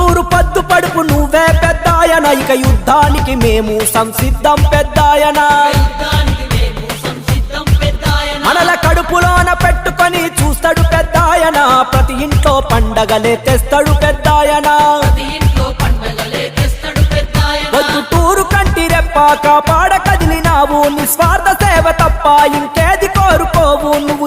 మా పద్దు పడుపు నువ్వే పెద్దాయన. ఇక యుద్ధానికి మేము సంసిద్ధం పెద్దాయన. మనల కడుపులోన పెట్టుకొని చూస్తాడు పెద్దాయన. ప్రతి ఇంట్లో పండగలే తెస్తాడు పెద్దాయన. ప్రతి ఇంట్లో పొద్దుటూరు కంటి కాపాడ కదిలినావు నిస్వార్థ సేవ తప్ప ఇంకేది కోరుకోవు. నువ్వు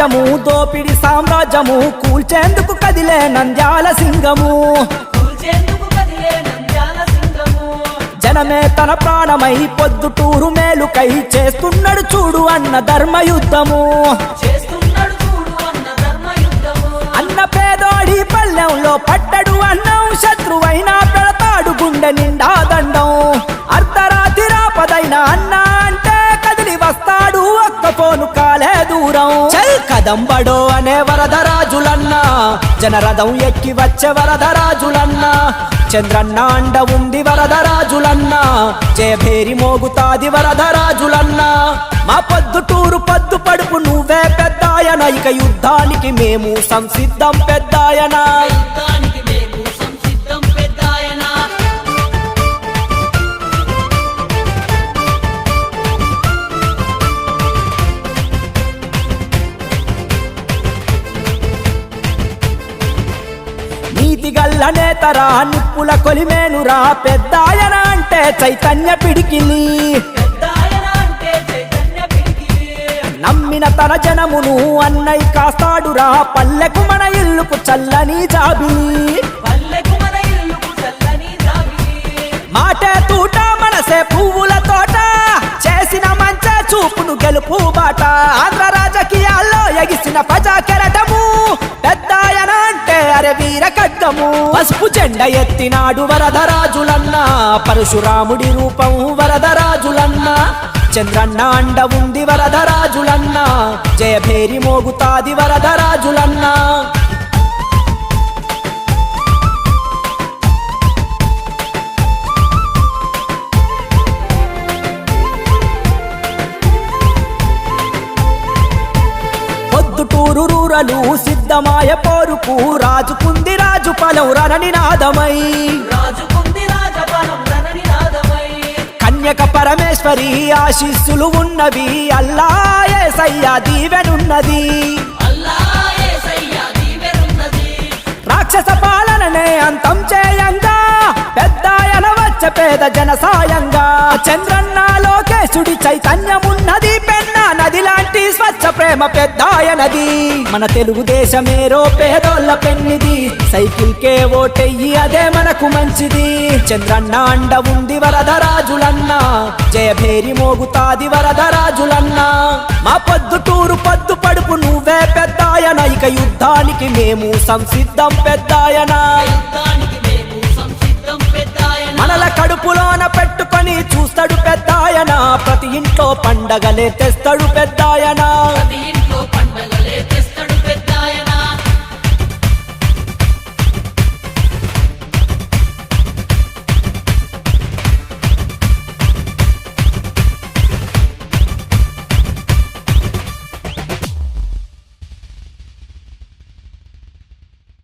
ధీరాజ్యము దోపిడి సామ్రాజ్యము కూల్చేందుకు కదిలే నంద్యాల సింగము. జనమే తన ప్రాణమై పొద్దుటూరు మేలుకై చేస్తున్నాడు చూడు అన్న ధర్మయుద్ధము చేస్తున్నాడు కదంబడో అనే వరదరాజులన్నా. జనరథం ఎక్కి వచ్చే వరదరాజులన్నా. చంద్రన్న అండ ఉంది వరదరాజులన్నా. జయభేరి మోగుతాది వరదరాజులన్నా. మా పొద్దుటూరు పద్దు పడుపు నువ్వే పెద్దాయన. ఇక యుద్ధానికి మేము సంసిద్ధం పెద్దాయన. గల్ల నేతరా నిప్పుల కొలిమేనురా పెద్దాయన అంటే చైతన్య పిడికిలి. నమ్మిన తన జనమును అన్నయ్య కాస్తాడురా పల్లెకు మన ఇల్లుకు చల్లని జాబి మాటే తూట మనసే పువ్వుల తోట చేసిన మంచే చూపును గెలుపు బాట. ఆంధ్ర రాజకీయాల్లో ఎగిసిన ప్రజా కెరటం వీర ఖడ్గము పసుపు చెండ ఎత్తినాడు వరదరాజులన్న. పరశురాముడి రూపం వరదరాజులన్న. చంద్రన్న అండ ఉంది వరదరాజులన్న. జయభేరి మోగుతాది వరదరాజులన్నా. రూరలు సిద్ధమాయ పోరుకు రాజుకుంది రాజు పలం రణని నాదమై. కన్యక పరమేశ్వరి ఆశీస్సులు ఉన్నవి అల్లా ఏసయ్య దీవెనున్నది. రాక్షస పాలననే అంతం చేయంగా పెద్దాయన వచ్చ పేద జన సాయంగా. చంద్రన్న లోకేశుడి చైతన్యమున్నది ప్రేమ పెద్దాయనది. మన తెలుగుదేశమేరో పేదోళ్ళ పెన్నిది. సైకిల్ కే ఓటెయ్యి అదే మనకు మంచిది. చంద్రన్న అండ ఉంది వరదరాజులన్న జయభేరి మోగుతాది వరదరాజులన్న మా పొద్దుటూరు పద్దు పడుపు నువ్వే పెద్దాయన. ఇక యుద్ధానికి మేము సంసిద్ధం పెద్దాయన. ఇంట్లో పండగలే తెస్తాడు పెద్దాయన.